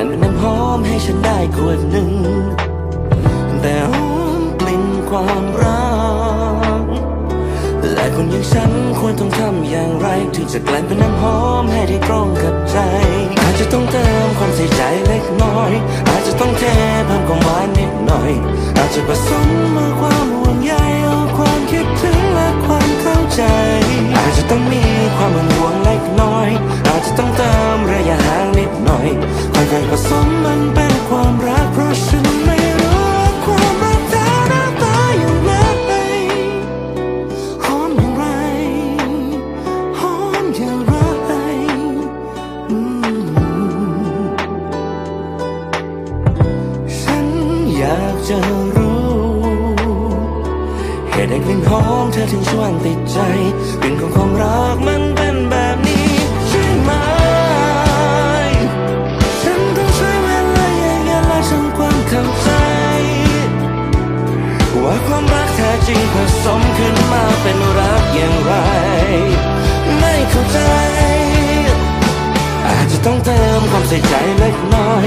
องแกล้งเป็นน้ำหอมให้ฉันได้ขวดหนึ่ง แต่หอมกลิ่นความรัก และคนอย่างฉันควรต้องทำอย่างไร ถึงจะกล้งเป็นน้ำหอมให้ได้ตรงกับใจ อาจจะต้องเติมความใส่ใจเล็กน้อย อาจจะต้องเทเพิ่มความหวานนิดหน่อย อาจจะผสมมาความห่วงใยเอาความคิดถึงและความเข้าใจ อาจจะต้องมีความห่วงหวงเล็กน้อย ค่อยๆผสมมันเป็นความรักเพราะฉันไม่รู้ว่าความรักแท้หน้าตาอย่างไรหอมอย่างไรหอมอย่างไรอืมฉันอยากจะรู้เหตุใดกลิ่นหอมเธอถึงชวนติดใจกลิ่นของความรักมันเป็น จริงผสมขึ้นมาเป็นรักอย่างไร ไม่เข้าใจ อาจจะต้องเติมความใส่ใจเล็กน้อย